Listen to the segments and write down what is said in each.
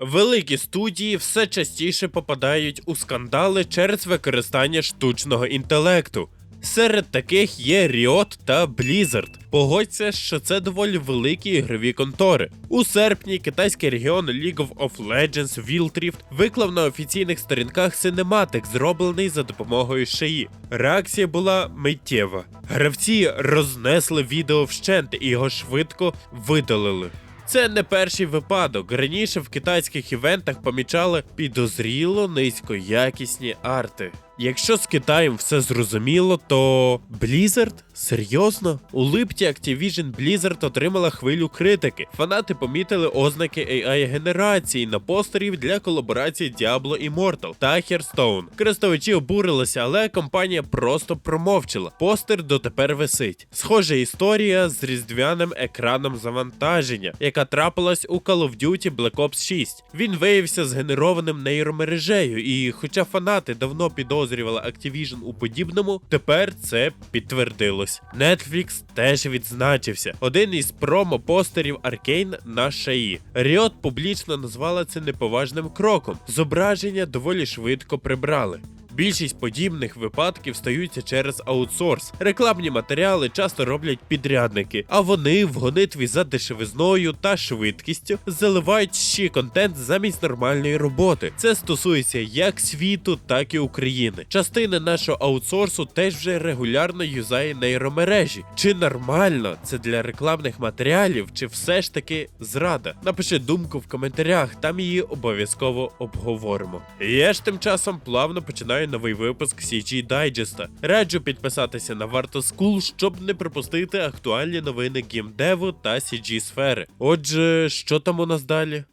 Великі студії все частіше попадають у скандали через використання штучного інтелекту. Серед таких є Riot та Blizzard. Погодься, що це доволі великі ігрові контори. У серпні китайський регіон League of Legends Wildrift виклав на офіційних сторінках синематик, зроблений за допомогою шиї. Реакція була миттєва. Гравці рознесли відео вщент і його швидко видалили. Це не перший випадок. Раніше в китайських івентах помічали підозріло низькоякісні арти. Якщо з Китаєм все зрозуміло, то Blizzard? Серйозно? У липті Activision Blizzard отримала хвилю критики. Фанати помітили ознаки AI-генерації на постерів для колаборації Diablo Immortal та Hearthstone. Користувачі обурилися, але компанія просто промовчала. Постер дотепер висить. Схожа історія з різдвяним екраном завантаження, яка трапилась у Call of Duty Black Ops 6. Він виявився згенерованим нейромережею, і хоча фанати давно підозрювали Activision у подібному, тепер це підтвердилось. Netflix теж відзначився. Один із промо-постерів Arkane на шаї. Riot публічно назвала це неповажним кроком. Зображення доволі швидко прибрали. Більшість подібних випадків стаються через аутсорс. Рекламні матеріали часто роблять підрядники, а вони в гонитві за дешевизною та швидкістю заливають ще контент замість нормальної роботи. Це стосується як світу, так і України. Частина нашого аутсорсу теж вже регулярно юзає нейромережі. Чи нормально це для рекламних матеріалів, чи все ж таки зрада? Напиши думку в коментарях, там її обов'язково обговоримо. Я ж тим часом плавно починаю новий випуск CG Дайджеста. Раджу підписатися на Варто School, щоб не пропустити актуальні новини геймдеву та CG сфери. Отже, що там у нас далі?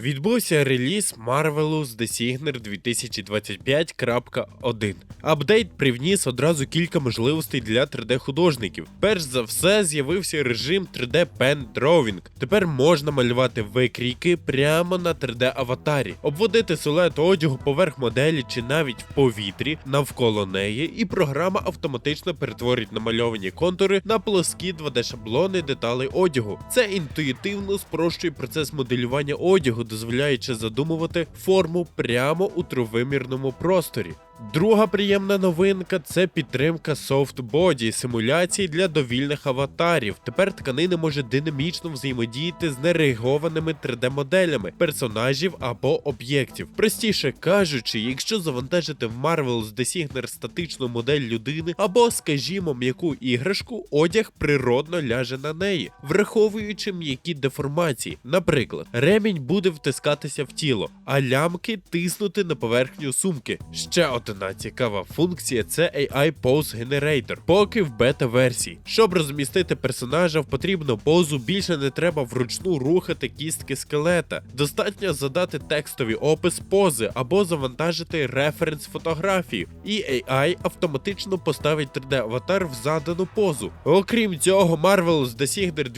Відбувся реліз Marvelous The Signer 2025.1. Апдейт привніс одразу кілька можливостей для 3D-художників. Перш за все, з'явився режим 3D Pen Drawing. Тепер можна малювати викрійки прямо на 3D-аватарі, обводити силует одягу поверх моделі чи навіть в повітрі навколо неї, і програма автоматично перетворить намальовані контури на плоскі 2D-шаблони деталей одягу. Це інтуїтивно спрощує процес моделювання одягу, дозволяючи задумувати форму прямо у тривимірному просторі. Друга приємна новинка це підтримка софтбоді симуляцій для довільних аватарів. Тепер тканина може динамічно взаємодіяти з нерегованими 3D-моделями персонажів або об'єктів. Простіше кажучи, якщо завантажити в Marvel's The Signer статичну модель людини або, скажімо, м'яку іграшку, одяг природно ляже на неї, враховуючи м'які деформації. Наприклад, ремінь буде втискатися в тіло, а лямки тиснути на поверхню сумки. Ще одна цікава функція це AI Pose Generator, поки в бета-версії. Щоб розмістити персонажа в потрібну позу, більше не треба вручну рухати кістки скелета. Достатньо задати текстовий опис пози або завантажити референс фотографії, і AI автоматично поставить 3D-аватар в задану позу. Окрім цього, Marvel's The Signer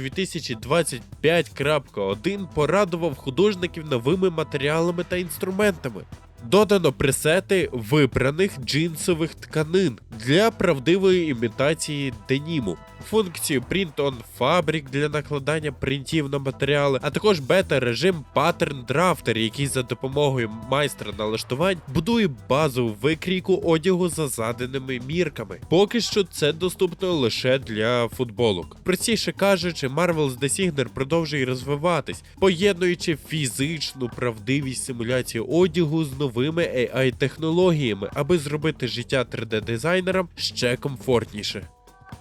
2025.1 порадував художників новими матеріалами та інструментами. Додано пресети випраних джинсових тканин для правдивої імітації деніму, функцію Print on Fabric для накладання принтів на матеріали, а також бета-режим Pattern Drafter, який за допомогою майстра налаштувань будує базову викрійку одягу за заданими мірками. Поки що це доступно лише для футболок. Простіше кажучи, Marvel's The Signer продовжує розвиватись, поєднуючи фізичну правдивість симуляції одягу з новими AI-технологіями, аби зробити життя 3D-дизайнерам ще комфортніше.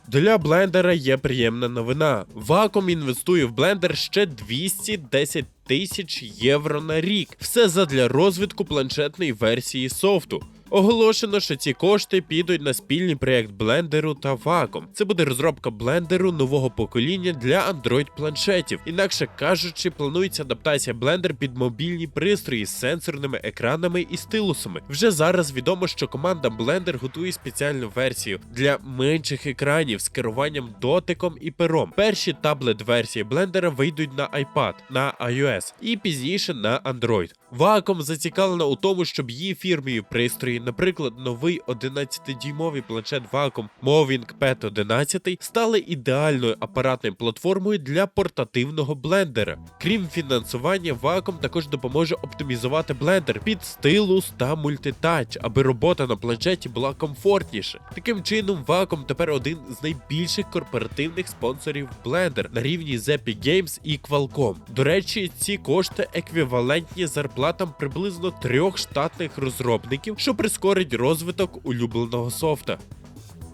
Для блендера є приємна новина. Ваком інвестує в блендер ще 210 тисяч євро на рік. Все задля розвитку планшетної версії софту. Оголошено, що ці кошти підуть на спільний проєкт блендеру та Wacom. Це буде розробка блендеру нового покоління для Android планшетів. Інакше кажучи, планується адаптація блендер під мобільні пристрої з сенсорними екранами і стилусами. Вже зараз відомо, що команда Blender готує спеціальну версію для менших екранів з керуванням дотиком і пером. Перші таблет версії блендера вийдуть на iPad, на iOS і пізніше на Android. Wacom зацікавлена у тому, щоб її фірмові пристрої, наприклад, новий 11-дюймовий планшет Wacom Moving Pad 11, стали ідеальною апаратною платформою для портативного блендера. Крім фінансування, Wacom також допоможе оптимізувати блендер під стилус та мультитач, аби робота на планшеті була комфортніша. Таким чином, Wacom тепер один з найбільших корпоративних спонсорів Blender на рівні з Epic Games і Qualcomm. До речі, ці кошти еквівалентні зарплатам приблизно трьох штатних розробників, що прискорить розвиток улюбленого софта.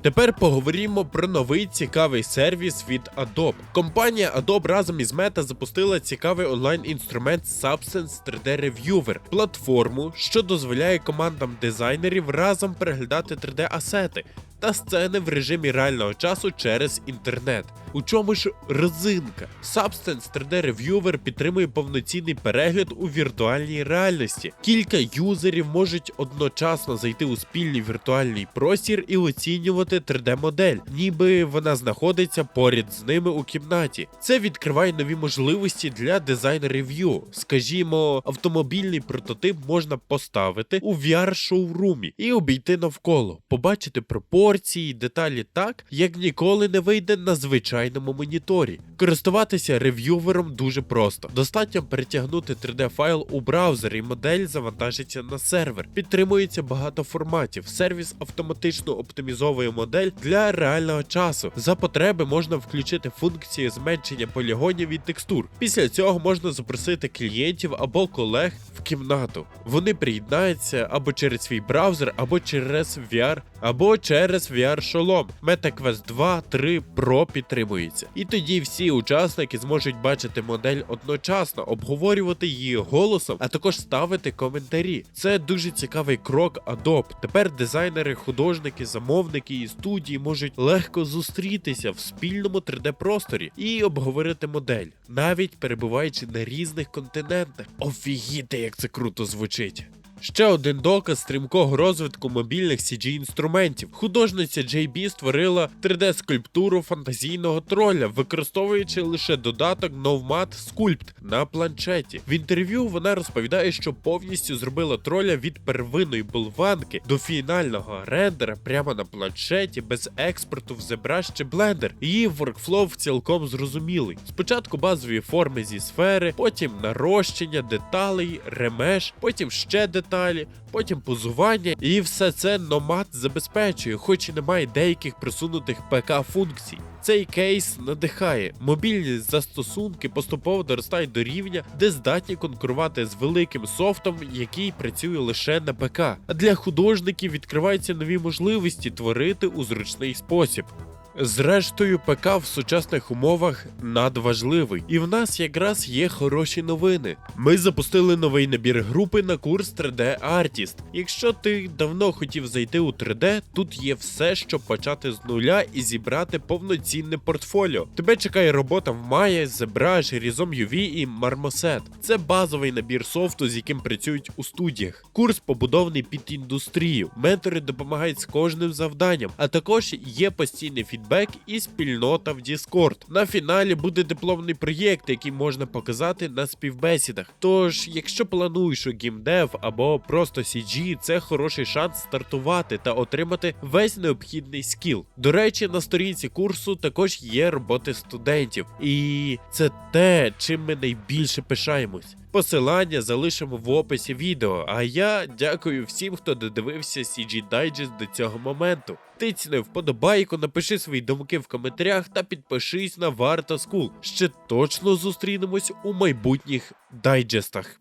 Тепер поговоримо про новий цікавий сервіс від Adobe. Компанія Adobe разом із Meta запустила цікавий онлайн-інструмент Substance 3D Reviewer, платформу, що дозволяє командам дизайнерів разом переглядати 3D-асети та сцени в режимі реального часу через інтернет. У чому ж розинка? Substance 3D Reviewer підтримує повноцінний перегляд у віртуальній реальності. Кілька юзерів можуть одночасно зайти у спільний віртуальний простір і оцінювати 3D-модель, ніби вона знаходиться поряд з ними у кімнаті. Це відкриває нові можливості для дизайн рев'ю. Скажімо, автомобільний прототип можна поставити у VR-шоурумі і обійти навколо, побачити пропорції, деталі так, як ніколи не вийде на звичайному моніторі. Користуватися рев'ювером дуже просто. Достатньо перетягнути 3D-файл у браузер і модель завантажиться на сервер. Підтримується багато форматів. Сервіс автоматично оптимізовує модель для реального часу. За потреби можна включити функцію зменшення полігонів і текстур. Після цього можна запросити клієнтів або колег в кімнату. Вони приєднаються або через свій браузер, або через VR, або через VR-шолом. MetaQuest 2, 3 Pro підтримується. І тоді всі учасники зможуть бачити модель одночасно, обговорювати її голосом, а також ставити коментарі. Це дуже цікавий крок Adobe. Тепер дизайнери, художники, замовники і студії можуть легко зустрітися в спільному 3D-просторі і обговорити модель, навіть перебуваючи на різних континентах. Офігіти, як це круто звучить. Ще один доказ стрімкого розвитку мобільних cg інструментів. Художниця JB створила 3D-скульптуру фантазійного троля, використовуючи лише додаток Novmat Sculpt на планшеті. В інтерв'ю вона розповідає, що повністю зробила троля від первинної болванки до фінального рендера прямо на планшеті без експорту в ZBrush чи Blender. Її воркфлоу цілком зрозумілий. Спочатку базові форми зі сфери, потім нарощення деталей, ремеш, потім ще деталі, потім позування, і все це Nomad забезпечує, хоч і немає деяких присунутих ПК функцій. Цей кейс надихає. Мобільні застосунки поступово доростають до рівня, де здатні конкурувати з великим софтом, який працює лише на ПК. А для художників відкриваються нові можливості творити у зручний спосіб. Зрештою, ПК в сучасних умовах надважливий, і в нас якраз є хороші новини. Ми запустили новий набір групи на курс 3D Artist. Якщо ти давно хотів зайти у 3D, тут є все, щоб почати з нуля і зібрати повноцінне портфоліо. Тебе чекає робота в Maya, ZBrush, Rizom UV і Marmoset. Це базовий набір софту, з яким працюють у студіях. Курс побудований під індустрію. Ментори допомагають з кожним завданням, а також є постійний фідбек і спільнота в Discord. На фіналі буде дипломний проєкт, який можна показати на співбесідах. Тож, якщо плануєш у гімдев або просто CG, це хороший шанс стартувати та отримати весь необхідний скіл. До речі, на сторінці курсу також є роботи студентів, і це те, чим ми найбільше пишаємось. Посилання залишимо в описі відео. А я дякую всім, хто додивився CG Digest до цього моменту. Тицьни вподобайку, напиши свої думки в коментарях та підпишись на Варта Скул. Ще точно зустрінемось у майбутніх дайджестах.